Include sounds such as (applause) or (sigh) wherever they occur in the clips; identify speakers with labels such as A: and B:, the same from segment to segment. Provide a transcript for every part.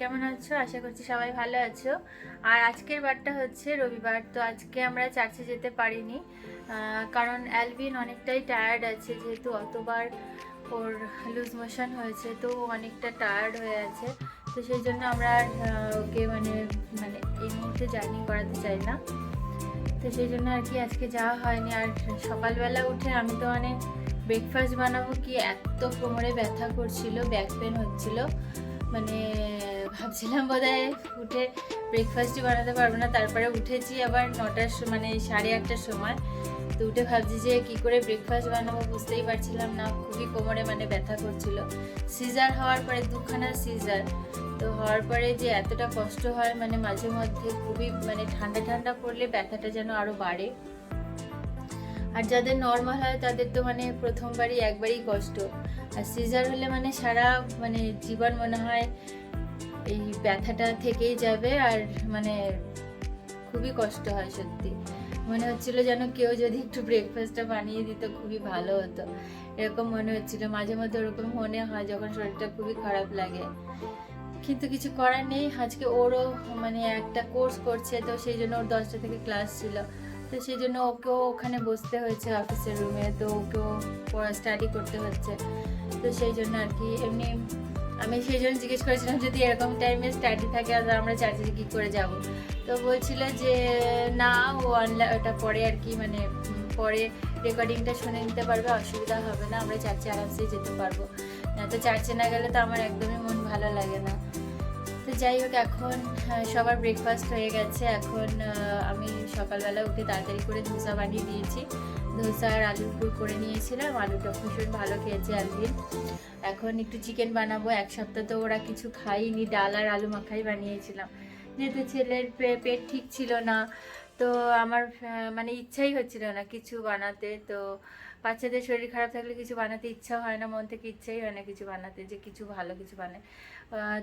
A: কেমন আছো? আশা করছি সবাই ভালো আছো। আর আজকের বারটা হচ্ছে রবিবার, তো আজকে আমরা চার্চে যেতে পারিনি কারণ অ্যালভিন অনেকটাই টায়ার্ড আছে, যেহেতু অতবার ওর লুজ মোশন হয়েছে, তো অনেকটা টায়ার্ড হয়ে আছে। তো সেই জন্য আমরা ওকে মানে মানে এই মুহূর্তে জার্নি করাতে চাই না। তো সেই জন্য আর কি আজকে যাওয়া হয়নি। আর সকালবেলা উঠে আমি তো মানে ব্রেকফাস্ট বানাবো কি, এত কোমরে ব্যথা করছিল ব্যাক পেন হচ্ছিল। মানে ভাবছিলাম বোধহয় উঠে ব্রেকফাস্টই বানাতে পারব না। তারপরে উঠেছি আবার নটার মানে সাড়ে আটটার সময়। তো উঠে ভাবছি যে কি করে ব্রেকফাস্ট বানাবো বুঝতেই পারছিলাম না। খুবই কোমরে মানে ব্যথা করছিল। সিজার হওয়ার পরে দুখানা সিজার তো হওয়ার পরে যে এতটা কষ্ট হয় মানে মাঝে মধ্যে খুবই মানে ঠান্ডা ঠান্ডা পড়লে ব্যথাটা যেন আরও বাড়ে। আর যাদের নর্মাল হয় তাদের তো মানে প্রথমবারই একবারই কষ্ট। আর সিজার হলে মানে সারা মানে জীবন মনে হয় এই ব্যথাটা থেকেই যাবে আর মানে খুবই কষ্ট হয় সত্যি। মনে হচ্ছিল যেন কেউ যদি একটু ব্রেকফাস্টটা বানিয়ে দিত খুবই ভালো হতো। এরকম মনে হচ্ছিল, মাঝে মধ্যে ওরকম মনে হয় যখন শরীরটা খুবই খারাপ লাগে। কিন্তু কিছু করার নেই, আজকে ওরও মানে একটা কোর্স করছে, তো সেই জন্য ওর দশটা থেকে ক্লাস ছিল। তো সেই জন্য ওকেও ওখানে বসতে হয়েছে অফিসের রুমে তো ওকেও স্টাডি করতে হচ্ছে। তো সেই জন্য আর কি, এমনি আমি সেই জন্য জিজ্ঞেস করেছিলাম যদি এরকম টাইমে স্টাডি থাকে, আর আমরা চার্চে কী করে যাব। তো বলছিল যে, না, ও অনলাইন ওটা পরে আর কি মানে পরে রেকর্ডিংটা শুনে নিতে পারবে, অসুবিধা হবে না, আমরা চার্চে আরামসে যেতে পারব। না তো চার্চে না গেলে তো আমার একদমই মন ভালো লাগে না। তো যাই হোক এখন আহ, সবার ব্রেকফাস্ট হয়ে গেছে। এখন আমি সকালবেলা উঠে তাড়াতাড়ি করে ধোসা বানিয়ে দিয়েছি। ধোসা আর আলুর পুর করে নিয়েছিলাম। আলুটা ভীষণ ভালো খেয়েছে একদিন। এখন একটু চিকেন বানাবো। এক সপ্তাহ তো ওরা কিছু খাইনি ডাল আর আলু মাখাই বানিয়েছিলাম। যেহেতু ছেলের পেট ঠিক ছিল না তো আমার মানে ইচ্ছাই হচ্ছিল না কিছু বানাতে। তো বাচ্চাদের শরীর খারাপ থাকলে কিছু বানাতে ইচ্ছা হয় না, মন থেকে ইচ্ছাই হয় না কিছু বানাতে যে কিছু ভালো কিছু বানায়।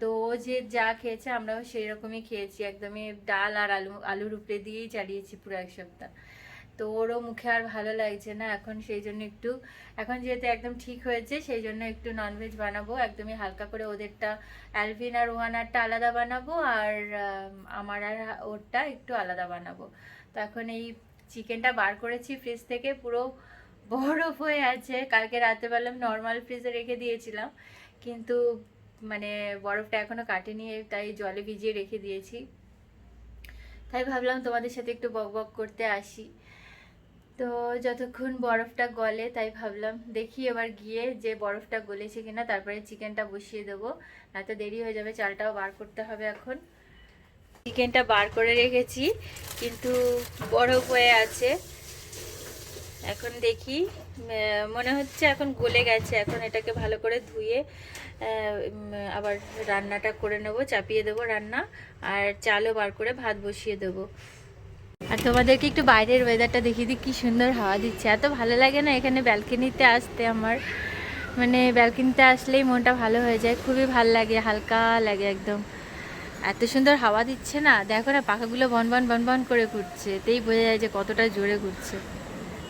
A: তো ও যে যা খেয়েছে আমরাও সেই রকমই খেয়েছি। একদমই ডাল আর আলু, আলুর উপরে দিয়েই চালিয়েছি পুরো এক সপ্তাহ। তো ওরও মুখে আর ভালো লাগছে না। এখন সেই জন্য একটু, এখন যেহেতু একদম ঠিক হয়েছে, সেই জন্য একটু ননভেজ বানাবো। একদমই হালকা করে ওদেরটা, অ্যালভিন আর ওয়ানারটা আলাদা বানাবো আর আমার আর ওরটা একটু আলাদা বানাবো। তো এখন এই চিকেনটা বার করেছি ফ্রিজ থেকে, পুরো বরফ হয়ে আছে। কালকে রাতে বেলা নর্মাল ফ্রিজে রেখে দিয়েছিলাম। কিন্তু মানে বরফটা এখনও কাটেনি, তাই জলে ভিজিয়ে রেখে দিয়েছি। তাই ভাবলাম তোমাদের সাথে একটু বক বক করতে আসি। তো যতক্ষণ বরফটা গলে তাই ভাবলাম দেখি এবার গিয়ে যে বরফটা গলেছে কিনা, তারপরে চিকেনটা বসিয়ে দেবো। নয়তো দেরি হয়ে যাবে, চালটাও বার করতে হবে এখন। চিকেনটা বার করে রেখেছি, কিন্তু বরফ হয়ে আছে। এখন দেখি মনে হচ্ছে এখন গলে গেছে, এখন এটাকে ভালো করে ধুয়ে আবার রান্নাটা করে নেব, চাপিয়ে দেবো রান্না, আর চালও বার করে ভাত বসিয়ে দেবো। আর তোমাদেরকে একটু বাইরের ওয়েদারটা দেখিয়ে দিই, কি সুন্দর হাওয়া দিচ্ছে। এত ভালো লাগে না এখানে ব্যালকনিতে আসতে আমার। মানে ব্যালকনিতে আসলেই মনটা ভালো হয়ে যায়, খুবই ভালো লাগে, হালকা লাগে একদম। এত সুন্দর হাওয়া দিচ্ছে না, দেখো না পাখাগুলো বন বন বন বন করে ঘুরছে এতেই বোঝা যায় যে কতটা জোরে ঘুরছে।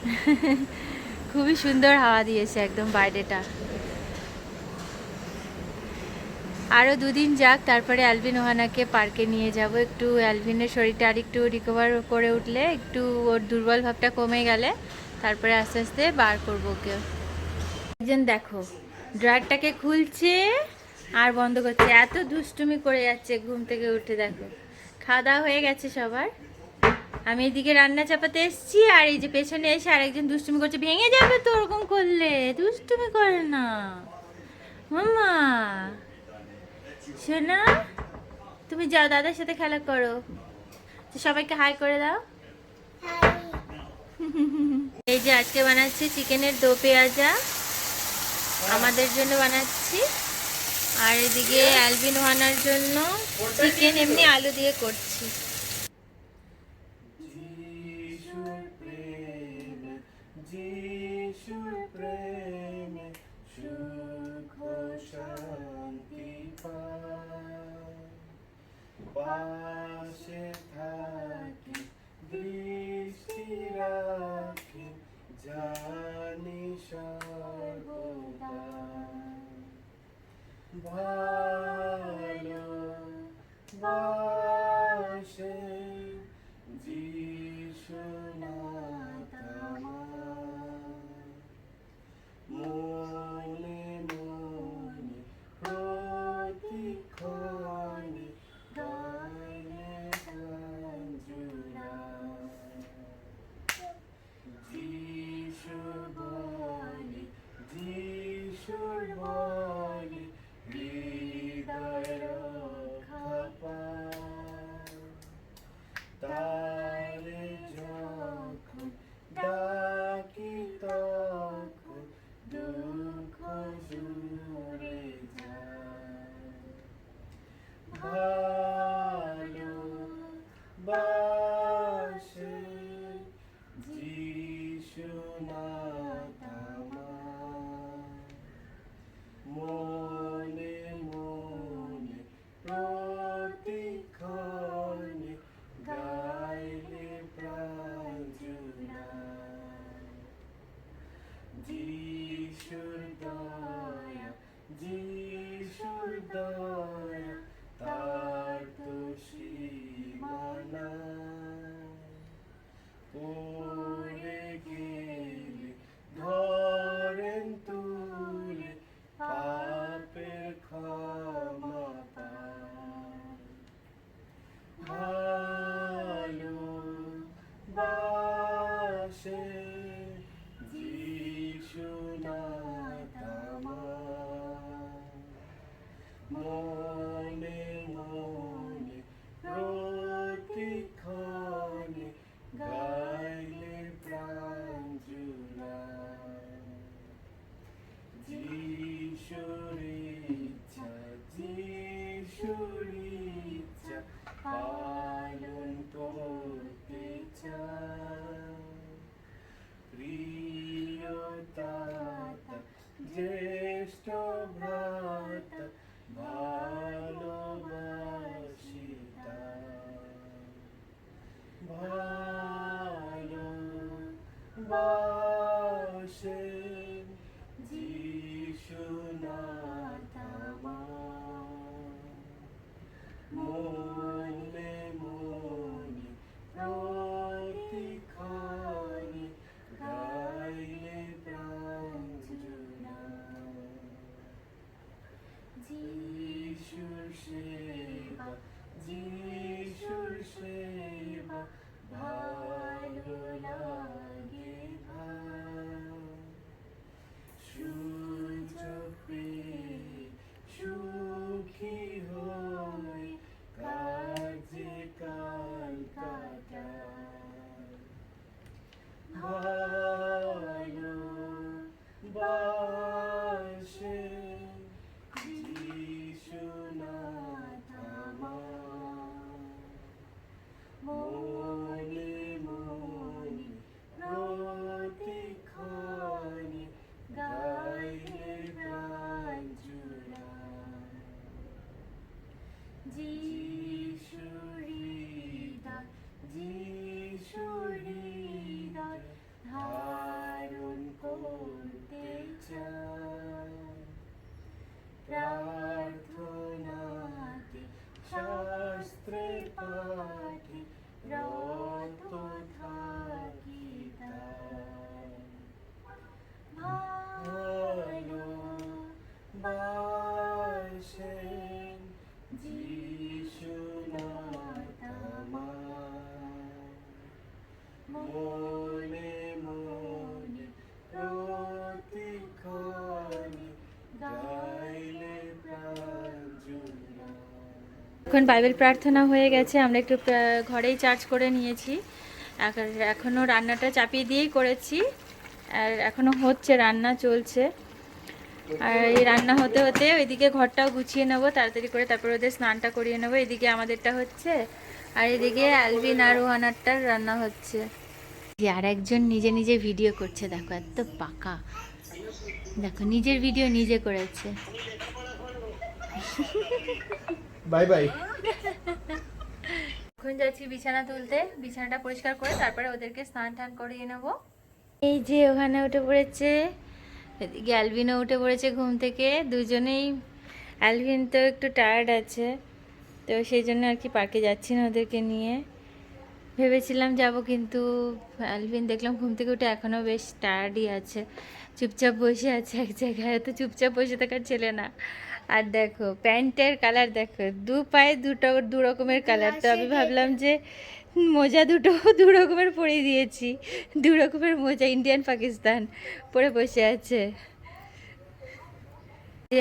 A: (laughs) খুবই সুন্দর হাওয়া দিয়েছে একদম বাইরেটা। আরও দুদিন যাক, তারপরে অ্যালভিন ওহানাকে পার্কে নিয়ে যাব। একটু অ্যালভিনের শরীরটা আর একটু রিকভার করে উঠলে, একটু ওর দুর্বল ভাবটা কমে গেলে, তারপরে আস্তে আস্তে বার করব ওকে। একজন দেখো ড্রায়ারটাকে খুলছে আর বন্ধ করছে। এত দুষ্টুমি করে যাচ্ছে ঘুম থেকে উঠে, দেখো। খাওয়া দাওয়া হয়ে গেছে সবার। আমি এদিকে রান্না চাপাতে এসেছি আর এই যে পেছনে এসে আরেকজন দুষ্টুমি করছে। ভেঙে যাবে তো ওরকম করলে, দুষ্টুমি করে না। মামা শোনা তুমি যাও, দাদার সাথে খেলা করো। সবাইকে হাই করে দাও। এই যে আজকে বানাচ্ছি চিকেনের দো পেঁয়াজা। আমাদের জন্য বানাচ্ছি। আর এদিকে অ্যালবিন ওয়ানার জন্য চিকেন এমনি আলু দিয়ে করছি।
B: পাশে থাকি দৃষ্টি রাখি জানি সর্বদা পড়ে গেলে ধরেন তুলে পাপের ক্ষমা ভালো বাসে যিশুনাথ আমার। মনে যিশুর সেবা ভালো লাগে ভাই সুযোগ পেয়ে সুখী হই কাজে কাল কাটায়
A: এখন বাইবেল প্রার্থনা হয়ে গেছে, আমরা একটু ঘরেই চার্জ করে নিয়েছি। এখন- এখনও রান্নাটা চাপিয়ে দিয়েই করেছি, আর এখনও হচ্ছে, রান্না চলছে। আর এই রান্না হতে হতে ওইদিকে ঘরটাও গুছিয়ে নেব, তাড়াতাড়ি করে তারপর ওদের স্নানটা করিয়ে নেব। এদিকে আমাদেরটা হচ্ছে, আর এদিকে অ্যালভিন আর ওহানারটার রান্না হচ্ছে। যে আর একজন নিজে নিজে ভিডিও করছে, দেখো এত পাকা। দেখো, নিজের ভিডিও নিজে করেছে। (laughs)
B: বাই বাই
A: এখন যাচ্ছি বিছানা তুলতে। বিছানাটা পরিষ্কার করে তারপরে ওদেরকে স্নান টান করিয়ে নেব। এই যে ওখানে উঠে পড়েছে এদিকে অ্যালভিনও উঠে পড়েছে ঘুম থেকে। দুজনেই অ্যালভিন তো একটু টায়ার্ড আছে তো সেই জন্য আর কি পার্কে যাচ্ছি না ওদেরকে নিয়ে। ভেবেছিলাম যাব কিন্তু অ্যালভিন দেখলাম ঘুম থেকে উঠে এখনও বেশ টায়ার্ডই আছে। চুপচাপ বসে আছে এক জায়গায় তো চুপচাপ বসে থাকার ছেলে না। আর দেখো প্যান্টের কালার দেখো দু পায়ে দুটো দু রকমের কালার। তো আমি ভাবলাম যে মোজা দুটো (laughs) দু রকমের পরে দিয়েছি। দু রকমের মোজা ইন্ডিয়ান পাকিস্তান পরে বসে আছে।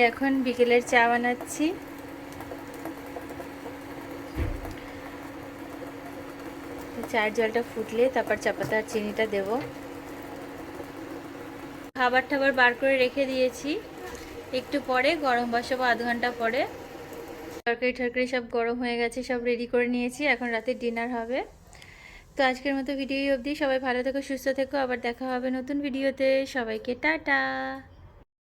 A: এখন বিকেলের চা বানাচ্ছি। চার জলটা ফুটলে তারপর চাপাতা আর চিনিটা দেবো। খাবার টাবার বার করে রেখে দিয়েছি। একটু পরে, গরম বসাবো আধ ঘণ্টা পরে। তরকারি টরকারি সব গরম হয়ে গেছে, সব রেডি করে নিয়েছি, এখন রাতে ডিনার হবে। তো আজকের মতো ভিডিও অবধি। সবাই ভালো থেকো, সুস্থ থেকো, আবার দেখা হবে নতুন ভিডিওতে সবাইকে টাটা!